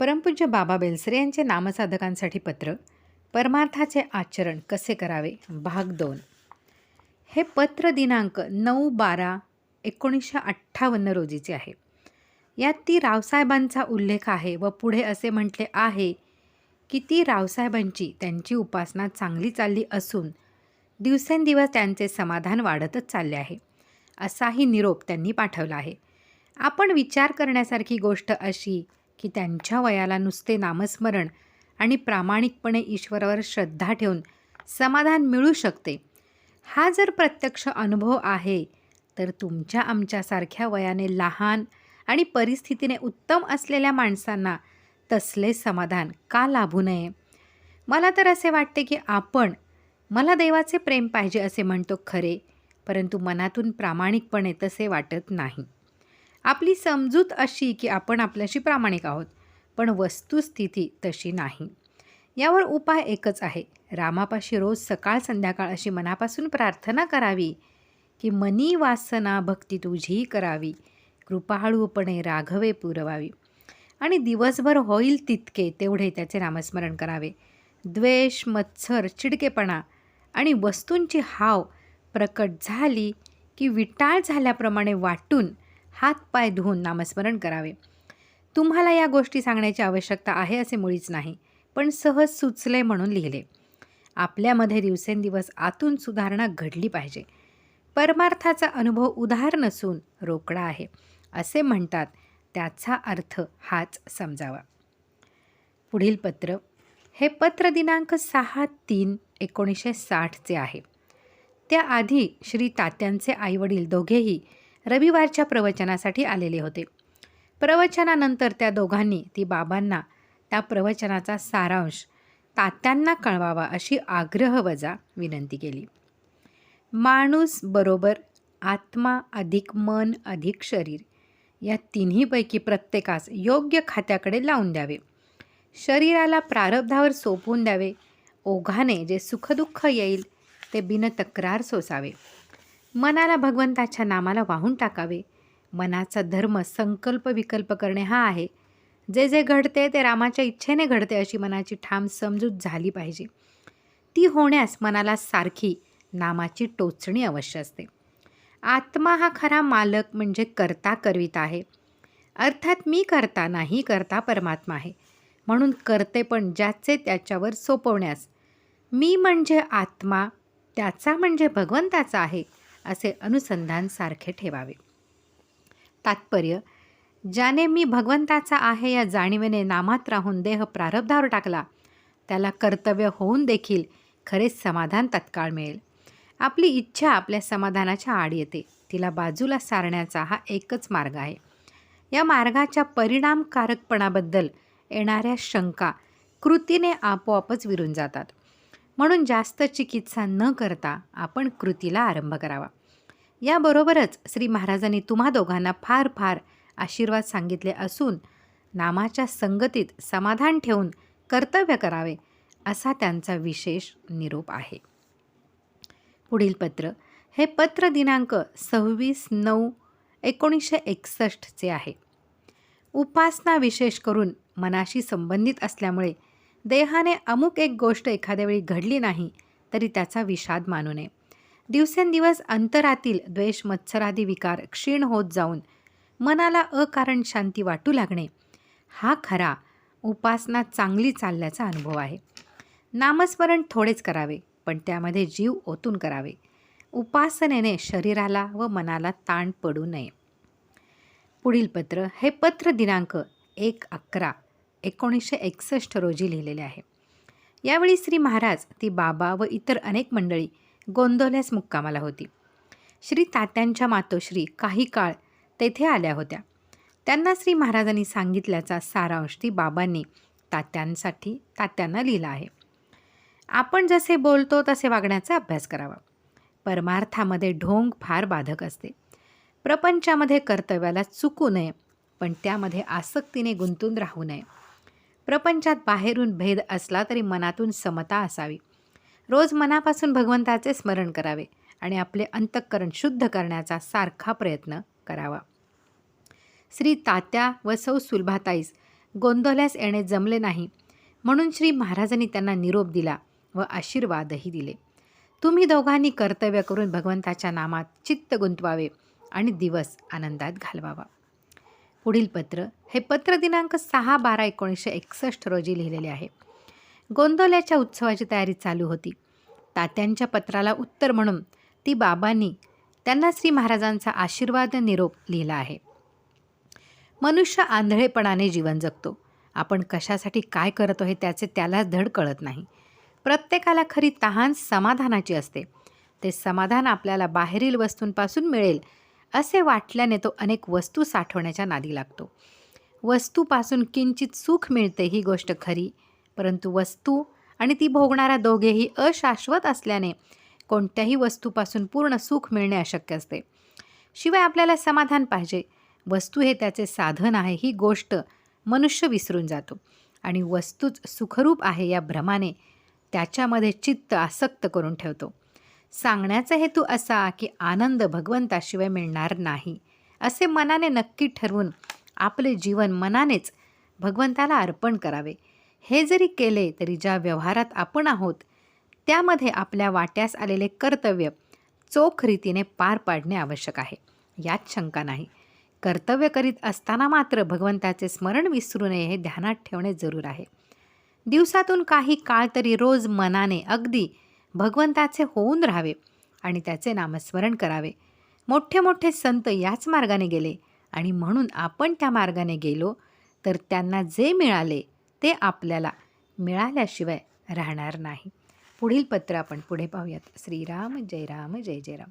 परमपूज्य बाबा बेलसरे यांचे नामसाधकांसाठी पत्र परमार्थाचे आचरण कसे करावे? भाग दोन. हे पत्र दिनांक नऊ बारा एकोणीसशे अठ्ठावन्न रोजीचे आहे. यात ती रावसाहेबांचा उल्लेख आहे व पुढे असे म्हटले आहे की ती रावसाहेबांची त्यांची उपासना चांगली चालली असून दिवसेंदिवस त्यांचे समाधान वाढतच चालले आहे असाही निरोप त्यांनी पाठवला आहे. आपण विचार करण्यासारखी गोष्ट अशी की त्यांच्या वयाला नुसते नामस्मरण आणि प्रामाणिकपणे ईश्वरावर श्रद्धा ठेवून समाधान मिळू शकते. हा जर प्रत्यक्ष अनुभव आहे तर तुमच्या आमच्यासारख्या वयाने लहान आणि परिस्थितीने उत्तम असलेल्या माणसांना तसले समाधान का लाभू नये? मला तर असे वाटते की आपण मला देवाचे प्रेम पाहिजे असे म्हणतो खरे परंतु मनातून प्रामाणिकपणे तसे वाटत नाही. आपली समजूत अशी की आपण आपल्याशी प्रामाणिक आहोत पण वस्तुस्थिती तशी नाही. यावर उपाय एकच आहे. रामापाशी रोज सकाळ संध्याकाळ अशी मनापासून प्रार्थना करावी की मनी वासना भक्ती तुझी करावी कृपाळूपणे राघवे पुरवावी. आणि दिवसभर होईल तितके तेवढे त्याचे नामस्मरण करावे. द्वेष मत्सर चिडकेपणा आणि वस्तूंची हाव प्रकट झाली की विटाळ झाल्याप्रमाणे वाटून हातपाय धुवून नामस्मरण करावे. तुम्हाला या गोष्टी सांगण्याची आवश्यकता आहे असे मुळीच नाही पण सहज सुचले म्हणून लिहिले. आपल्यामध्ये दिवसेंदिवस आतून सुधारणा घडली पाहिजे. परमार्थाचा अनुभव उधार नसून रोकडा आहे असे म्हणतात त्याचा अर्थ हाच समजावा. पुढील पत्र. हे पत्र दिनांक सहा तीन एकोणीसशे साठचे आहे. त्याआधी श्री तात्यांचे आईवडील दोघेही रविवारच्या प्रवचनासाठी आलेले होते. प्रवचनानंतर त्या दोघांनी ती बाबांना त्या प्रवचनाचा सारांश तात्यांना कळवावा अशी आग्रहवजा विनंती केली. माणूस बरोबर आत्मा अधिक मन अधिक शरीर या तिन्हीपैकी प्रत्येकास योग्य खात्याकडे लावून द्यावे. शरीराला प्रारब्धावर सोपवून द्यावे. ओघाने जे सुखदुःख येईल ते बिनतक्रार सोसावे. मनाला भगवंताच्या नामाला वाहून टाकावे. मनाचा धर्म संकल्प विकल्प करणे हा आहे. जे जे घडते ते रामाच्या इच्छेने घडते अशी मनाची ठाम समजूत झाली पाहिजे. ती होण्यास मनाला सारखी नामाची टोचणी अवश्य असते. आत्मा हा खरा मालक म्हणजे करता करविता आहे. अर्थात मी करता नाही करता परमात्मा आहे. म्हणून करते पण ज्याचे त्याच्यावर सोपवण्यास. मी म्हणजे आत्मा त्याचा म्हणजे भगवंताचा आहे. असे अनुसंधान सारखे ठेवावे. तात्पर्य ज्याने मी भगवंताचा आहे या जाणीवेने नामात राहून देह प्रारब्धावर टाकला त्याला कर्तव्य होऊन देखील खरेच समाधान तत्काळ मिळेल. आपली इच्छा आपल्या समाधानाच्या आड येते. तिला बाजूला सारण्याचा हा एकच मार्ग आहे. या मार्गाच्या परिणामकारकपणाबद्दल येणाऱ्या शंका कृतीने आपोआपच विरून जातात. म्हणून जास्त चिकित्सा न करता आपण कृतीला आरंभ करावा. याबरोबरच श्री महाराजांनी तुम्हा दोघांना फार फार आशीर्वाद सांगितले असून नामाच्या संगतीत समाधान ठेवून कर्तव्य करावे असा त्यांचा विशेष निरोप आहे. पुढील पत्र. हे पत्र दिनांक सव्वीस नऊ एकोणीसशे एकसष्टचे आहे. उपासना विशेष करून मनाशी संबंधित असल्यामुळे देहाने अमुक एक गोष्ट एखाद्या वेळी घडली नाही तरी त्याचा विषाद मानू नये. दिवसेंदिवस अंतरातील द्वेष मत्सरादी विकार क्षीण होत जाऊन मनाला अकारण शांती वाटू लागणे हा खरा उपासना चांगली चालल्याचा अनुभव आहे. नामस्मरण थोडेच करावे पण त्यामध्ये जीव ओतून करावे. उपासनेने शरीराला व मनाला ताण पडू नये. पुढील पत्र हे पत्र दिनांक एक अकरा एकोणीसशे एकसष्ट रोजी लिहिलेले आहे. यावेळी श्री महाराज ती बाबा व इतर अनेक मंडळी गोंदवल्यास मुक्कामाला होती. श्री तात्यांच्या मातोश्री काही काळ तेथे आल्या होत्या. त्यांना श्री महाराजांनी सांगितल्याचा सारांश ती बाबांनी तात्यांसाठी तात्यांना लिहिला आहे. आपण जसे बोलतो तसे वागण्याचा अभ्यास करावा. परमार्थामध्ये ढोंग फार बाधक असते. प्रपंचामध्ये कर्तव्याला चुकू नये पण त्यामध्ये आसक्तीने गुंतून राहू नये. प्रपंचात बाहेरून भेद असला तरी मनातून समता असावी. रोज मनापासून भगवंताचे स्मरण करावे आणि आपले अंतःकरण शुद्ध करण्याचा सारखा प्रयत्न करावा. श्री तात्या व सौ सुलभाताईस गोंधळल्यास येणे जमले नाही. म्हणून श्री महाराजांनी त्यांना निरोप दिला व आशीर्वादही दिले. तुम्ही दोघांनी कर्तव्य करून भगवंताच्या नामात चित्त गुंतवावे आणि दिवस आनंदात घालवावा. पुढील पत्र हे पत्र दिनांक सहा बारा एकोणीसशे एकसष्ट रोजी लिहिलेले आहे. गोंदवल्याच्या उत्सवाची तयारी चालू होती. तात्यांच्या पत्राला उत्तर म्हणून ती बाबांनी त्यांना श्री महाराजांचा आशीर्वाद निरोप लिहिला आहे. मनुष्य आंधळेपणाने जीवन जगतो. आपण कशासाठी काय करतो हे त्याचे त्यालाच धड कळत नाही. प्रत्येकाला खरी तहान समाधानाची असते. ते समाधान आपल्याला बाहेरील वस्तूंपासून मिळेल असे वाटल्याने तो अनेक वस्तू साठवण्याच्या नादी लागतो. वस्तूपासून किंचित सुख मिळते ही गोष्ट खरी परंतु वस्तू आणि ती भोगणारा दोघेही अशाश्वत असल्याने कोणत्याही वस्तूपासून पूर्ण सुख मिळणे अशक्य असते. शिवाय आपल्याला समाधान पाहिजे. वस्तू हे त्याचे साधन आहे ही गोष्ट मनुष्य विसरून जातो. आणि वस्तूच सुखरूप आहे या भ्रमाने त्याच्यामध्ये चित्त आसक्त करून ठेवतो. सांगण्याचा हेतू असा की आनंद भगवंताशिवाय मिळणार नाही असे मनाने नक्की ठरवून आपले जीवन मनानेच भगवंताला अर्पण करावे. हे जरी केले तरी ज्या व्यवहारात आपण आहोत त्यामध्ये आपल्या वाट्यास आलेले कर्तव्य चोख रीतीने पार पाडणे आवश्यक आहे. यात शंका नाही. कर्तव्य करीत असताना मात्र भगवंताचे स्मरण विसरू नये हे ध्यानात ठेवणे जरूर आहे. दिवसातून काही काळ तरी रोज मनाने अगदी भगवंताचे होऊन राहावे आणि त्याचे नामस्मरण करावे. मोठे मोठे संत याच मार्गाने गेले आणि म्हणून आपण त्या मार्गाने गेलो तर त्यांना जे मिळाले ते आपल्याला मिळाल्याशिवाय राहणार नाही. पुढील पत्र आपण पुढे पाहूयात. श्रीराम जय राम जय जय राम.